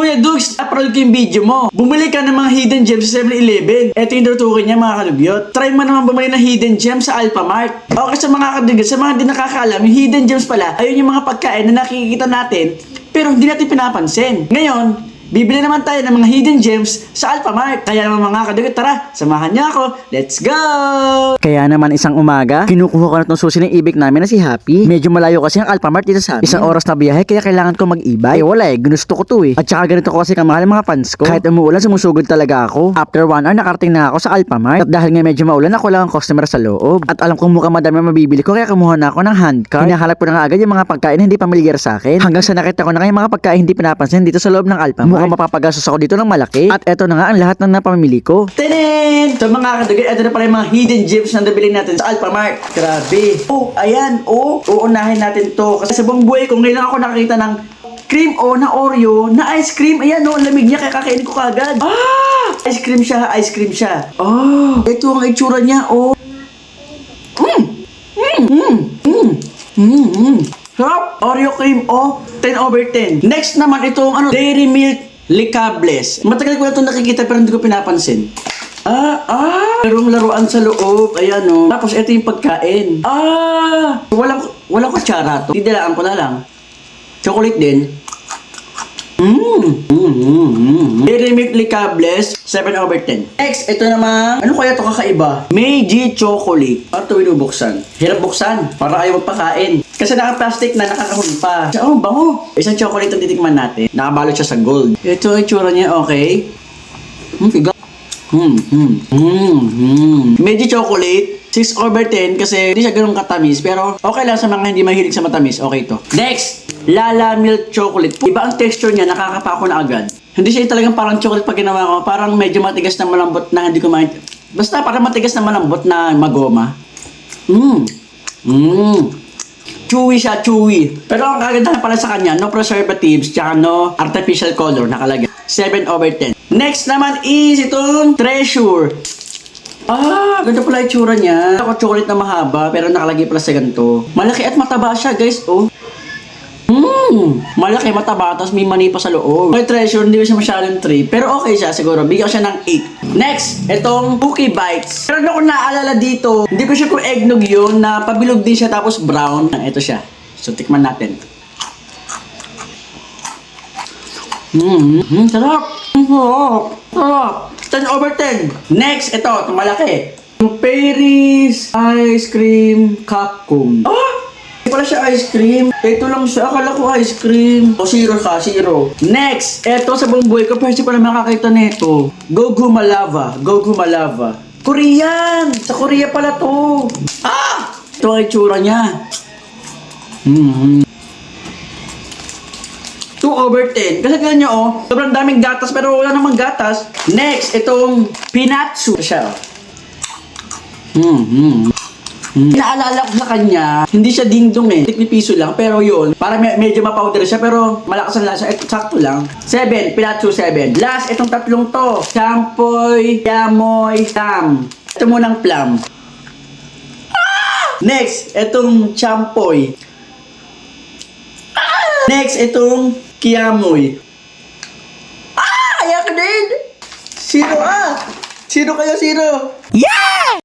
Kuya Dugs, upload ko yung video mo. Bumili ka ng mga hidden gems sa 7-Eleven. Ito yung tutukin niya mga kadugyot. Try mo naman bumili ng hidden gems sa Alphamart. Okay sa mga kadugyot, sa mga di nakakaalam, yung hidden gems pala, ayun yung mga pagkain na nakikita natin, pero hindi natin pinapansin. Ngayon, Bibili naman tayo ng mga hidden gems sa Alphamart. Kaya naman mga kadugot, tara, samahan niyo ako. Let's go! Kaya naman isang umaga, kinukuha ko na itong susi ng ibig namin na si Happy. Medyo malayo kasi ang Alphamart dito sa amin. Isang oras na biyahe kaya kailangan ko mag-e-bike. Eh wala eh, ginusto ko to eh. At saka ganito ko kasi kamahal ang mga fans ko. Kahit umuulan, sumusugod talaga ako. After one hour, nakarating na ako sa Alphamart. At dahil nga medyo maulan, ako lang ang customer sa loob. At alam kong mukhang madami mabibili ko kaya kumuha na ako ng handcart. Hinahanap ko na agad yung mga pagkain hindi pamilyar sa akin. Hanggang sa nakita ko na nga mga pagkain hindi pinapansin dito sa loob ng Alphamart. Mukhang mapapagastos ako dito ng malaki. At eto na nga ang lahat ng napamili ko. Tinin! So mga kadugot, ito na pala yung mga hidden gems na nabili natin sa Alphamart. Grabe. Oh, ayan. Oh, uunahin natin to. Kasi sa buong buhay ko, ngayon ako nakakita ng cream o na Oreo na ice cream. Ayan oh, lamig niya kaya kakainin ko kagad. Ah! Ice cream siya, ice cream siya. Oh, ito ang itsura niya. Oh. Mm! Mm! Mm! Mm! Mm! Mm! Sarap! Oreo cream, oh, 10 over 10. Next naman, itong ano, Dairy Milk Licables. Matagal ko na itong nakikita pero hindi ko pinapansin. Ah, ah! Merong laruan sa loob. Ayan, oh. Tapos ito yung pagkain. Ah! Walang, walang kutsara to. Didalaan ko na lang. Chocolate din. Mmm! Mmm, mmm. Dairy Milk Licables, 7 over 10. Next, ito naman, ano kaya to kakaiba? Meiji Chocolate. Paano ito binubuksan? Hirap buksan, para ayaw magpakain. Kasi naka-plastic na nakakahon pa. Siya, oh, bango. Isang chocolate ang titikman natin. Nakabalot siya sa gold. Ito ang itsura niya, okay. Hmm, tiga. Hmm, hmm, hmm, hmm. Meiji Chocolate, 6 over 10 kasi hindi siya ganun katamis. Pero okay lang sa mga hindi mahilig sa matamis. Okay to. Next, Lala Milk Chocolate. Iba ang texture niya, nakakapa ko na agad. Hindi siya talagang parang chocolate pag ginawa ko. Parang medyo matigas na malambot na hindi ko ma... Basta parang matigas na malambot na magoma. Mmm. Mmm. Chewy siya, chewy. Pero ang kagandahan pala sa kanya, no preservatives, tsaka no artificial color nakalagay. 7 over 10. Next naman is itong Treasure. Ah, ganda pala yung tsura niya. Chocolate na mahaba, pero nakalagay pala sa ganito. Malaki at mataba siya, guys, oh. Mmm! Malaki, mataba, tapos may mani pa sa loob. May treasure, hindi ko siya masyadong 3. Pero okay siya, siguro. Bigyan ko siya ng 8. Next, itong Cookie Bites. Pero ako naalala dito, hindi ko siya kung eggnog yun, na pabilog din siya tapos brown. Ito siya. So, tikman natin. Mmm, mm, sarap. Sarap. Sarap. 10 over 10. Next, ito, itong malaki. Yung Paris Ice Cream. Ah! Hindi pala siya ice cream. Ito lang siya. Akala ko ice cream. O, zero ka, zero. Next, eto sa buong buhay ko. First pala makakita nito. Gogu Malava. Gogu Malava. Korean! Sa Korea pala to. Ah! Ito ang itsura niya. Mm-hmm. 2 over 10. Kasi tignan nyo, oh, sobrang daming gatas pero wala namang gatas. Next, itong pinatsu siya. oh. Hmm. Hmm. Naalala ko sa kanya, hindi siya dingdong eh. Tikni piso lang, pero yun, para me- medyo mapowder siya, pero malakas ang lasa. Ito, sakto lang. 7, pinatsu 7. Last, itong tatlong to. Champoy, yamoy, tam. Ito munang plum. Ah! Next, itong champoy. Next, itong kiamoy. Ah! Ayak din! Sino ah? Sino kayo, sino? Yeah!